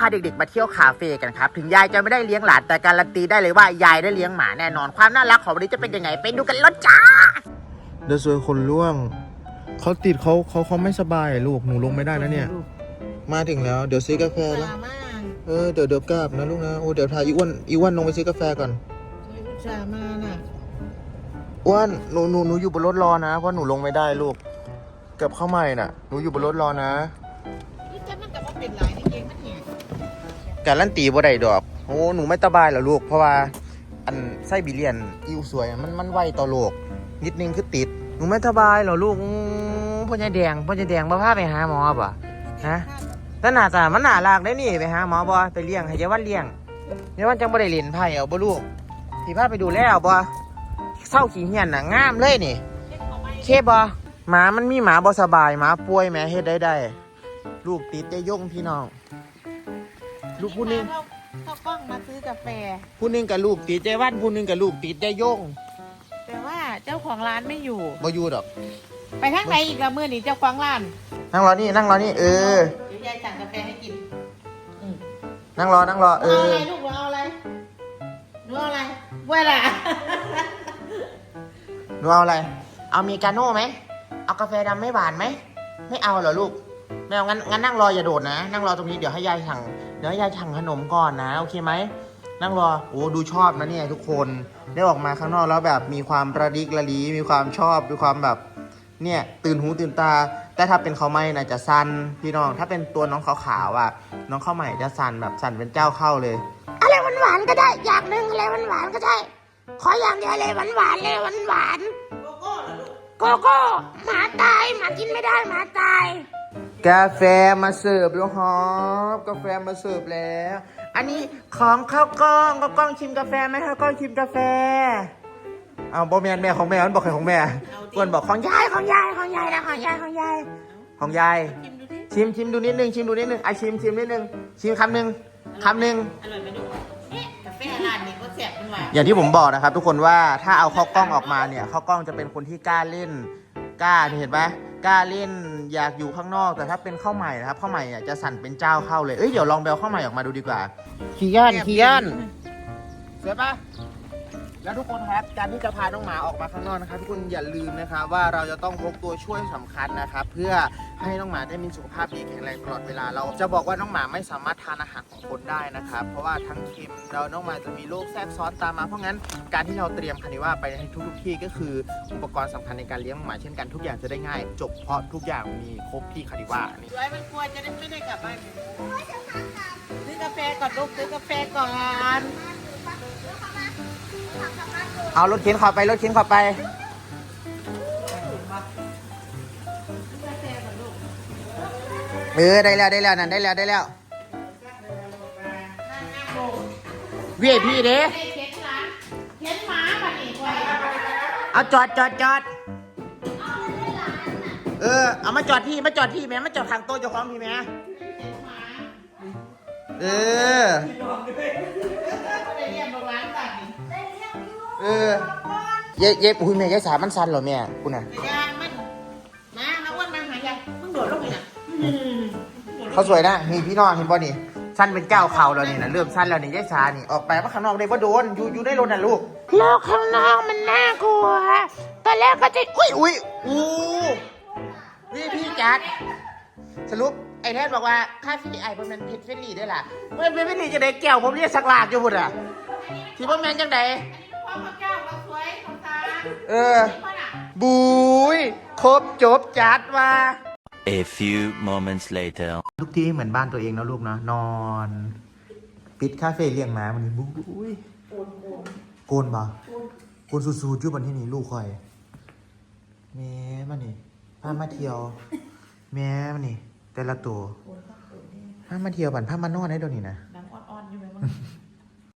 พาเด็กๆ มาเที่ยวคาเฟ่กันครับ ถึงยายจะไม่ได้เลี้ยงหลานแต่การันตีได้เลยว่ายายได้เลี้ยงหมาแน่นอน ความน่ารักของวันนี้จะเป็นยังไงไปดูกันเลยจ้าเดี๋ยวสวยคนล่วง เขาติดเขาเขาเขาไม่สบายอะลูกหนูลงไม่ได้นะเนี่ย มาถึงแล้ว เดี๋ยวซื้อกาแฟแล้วมากเออเดี๋ยวเดี๋ยวกลับนะลูกนะโอ้เดี๋ยวพาอีอ้วนอีอ้วนลงไปซื้อกาแฟก่อนอุตส่าห์มาน่ะอ้วนหนูหนูหนูอยู่บนรถรอนะเพราะหนูลงไม่ได้ลูกเกับเข้าใหม่น่ะหนูอยู่บนรถรอนะ กการลั่นตีบ่ได้ดอก โอ้หนูไม่สบายเหรอลูก เพราะว่า อันไส้บิเลียนอิวสวยอะมันมันไวต่อโลกนิดนึงคือติด หนูไม่สบายเหรอลูกพ่อใหญ่แดงพ่อใหญ่แดงมาพาไปหาหมอป่ะฮะแต่หน้าตามันหนาลากได้นี่ไปหาหมอบ่ไปเลี้ยงให้ยาวันเลี้ยงเยาวันจังบ่ได้เล่นไพ่เอาบ่ลูกพี่พาไปดูแล้วบ่เศร้าขี้เหียนน่ะงามเลยนี่เคบ่หมามันมีหมาบ่สบายหมาป่วยแม่เฮ็ดได้ได้ลูกติดได้ย่งพี่น้อง ลูกผู้หนึงเข้าเข้ากล้องมาซื้อกาแฟ ผู้หนึงกับลูกติดใจวันผู้หนึงกับลูกติดใจย่งแต่ว่าเจ้าของร้านไม่อยู่ บ่อยู่ดอก ไปทางไหนอีกละมื่อนี่เจ้าของร้านนั่งรอนี่นั่งรอนี่เออ เดี๋ยวยายสั่งกาแฟให้กินอืมนั่งรอนั่งรอเอเอาออะไรลูกหนูเอาอะไรหนูเอาอะไรบ้วยล่ะ หนูเอาอะไร เอามีกาโน่ไหม เอากาแฟดำไม่หวานไหม ไม่เอาเหรอลูก ไม่เอางั้นงั้นนั่งรออย่าโดดนะ นั่งรอตรงนี้เดี๋ยวให้ยายสั่งเดี๋ยวยายสั่งขนมก่อนนะ โอเคไหม นั่งรอ โอ้ ดูชอบนะเนี่ยทุกคน ได้ออกมาข้างนอกแล้วแบบมีความประดิกระลีมีความชอบ มีความแบบ เนี่ย ตื่นหูตื่นตา แต่ถ้าเป็นเขาไม่นะจะสันพี่น้อง ถ้าเป็นตัวน้องขาวๆอะ น้องข้าวใหม่จะสันแบบสันเป็นเจ้าเข้าเลย อะไรหวานหวานๆก็ได้ อย่างหนึ่งอะไรหวานหวานๆก็ได้ ขออย่างเดียวเลยหวานหวานๆเลยหวานหวานโกโก้ลูกๆโกโก้หมาตายหมากินไม่ได้หมาตาย กาแฟมาเสิร์ฟแล้วฮอบกาแฟมาเสิร์ฟแล้ว อันนี้ของข้าวกล้องข้าวกล้องชิมกาแฟไหมข้าวกล้องชิมกาแฟเอาบอแมนแม่ของแม่มันบอกใครของแม่อ้วนบอกของยายยายของยายของยายนะของยายของยายของยายชิมดูสิชิมชิมดูนิดนึงชิมดูนิดนึงไอะชิมชิมนิดนึงชิมคำหนึ่งคำหนึ่งอร่อยไหมลูกเอ๊ะกาแฟร้านนี้ก็แสบมันหวานอย่างที่ผมบอกนะครับ ทุกคนว่าถ้าเอาข้าวกล้องออกมาเนี่ยข้าวกล้องจะเป็นคนที่กล้าเล่นกล้าเห็นไหม กล้าเล่นอยากอยู่ข้างนอกแต่ถ้าเป็นข้าวใหม่นะครับข้าวใหม่เนี่ยจะสั่นเป็นเจ้าเข้าเลยเอ้ยเดี๋ยวลองไปเอาข้าวใหม่ออกมาดูดีกว่าขี้ย่านขี้ย่านเสียปะแล้วทุกคนครับการที่จะพาน้องหมาออกมาข้างนอกนะครับทุกคนอย่าลืมนะครับว่าเราจะต้องพกตัวช่วยสำคัญนะครับ เพื่อ ให้น้องหมาได้มีสุขภาพดีแข็งแรงตลอดเวลาเราจะบอกว่าน้องหมาไม่สามารถทานอาหารของคนได้นะครับ เพราะว่าทั้งเค็มแล้วน้องหมาจะมีโรคแทรกซ้อนตามมาเพราะงั้นการที่เราเตรียมคานิว่าไปให้ทุกๆที่ก็คืออุปกรณ์สำคัญในการเลี้ยงหมาเช่นกันทุกอย่างจะได้ง่าย จบเพราะทุกอย่างมีครบที่คานิว่านี่สวยมันกลัวจะได้ไม่ได้กลับบ้านซื้อกาแฟก่อนลูกซื้อกาแฟก่อนเอารถเข็นเขับไปรถเข็นเขับไป เออได้แล้วได้แล้วนั่นได้แล้วได้แล้ว VIP เด้เข็นหลานเข็นหมาป่ะนี่ควาเอาจอดจอดจอดเออเอามาจอดพี่มาจอดพี่แม่มาจอดทางโต๊ะเจ้าของพี่แม่เออเออเย็บเย็บอุ้ยแม่ยายสามันสั่นเหรอแม่คุณน่ะยางมันมามาอ้วนมาหายายมึงโดดลงไปน่ะ เขาสวยนะนี่พี่น้องเห็นป่ะนี่สั้นเป็นเจ้าเขาแล้วนี่นะเริ่มสั้นแล้วนี่ยายสานี่ออกไปว่าข้างนอกได้ว่าโดนอยู่อยู่ได้รถน่ะลูกโลกข้างนอกมันน่ากลัวตอนแรกก็จะอุ้ยอุ้ยอู้นี่พี่จัดสรุปไอ้แทนบอกว่าค่าฟรีไอผมเป็นเพชรเฟรนลี่ด้วยล่ะเมื่อเป็นเฟรนลี่จะได้แก้วผมเรียกสักลากอยู่บุตรอะที่พ่อแมนจังไดพ่อพระเจ้าก็สวยของตาเออพ่อน่ะบุยครบจบจัดว่า A few moments later. ทุกที่เหมือนบ้านตัวเองนะลูกนะนอน ปิดคาเฟ่เลี้ยงหมามันนี่บุ้ยโกนบ่โกนสูดๆอยู่บนที่นี่ลูกคอยแม่มันนี่พามาเที่ยวแม่มันนี่แต่ละตัวพามาเที่ยวบันพามานอนได้ดยวนี้นะหนังอ่อนๆอยู่ไหมมึง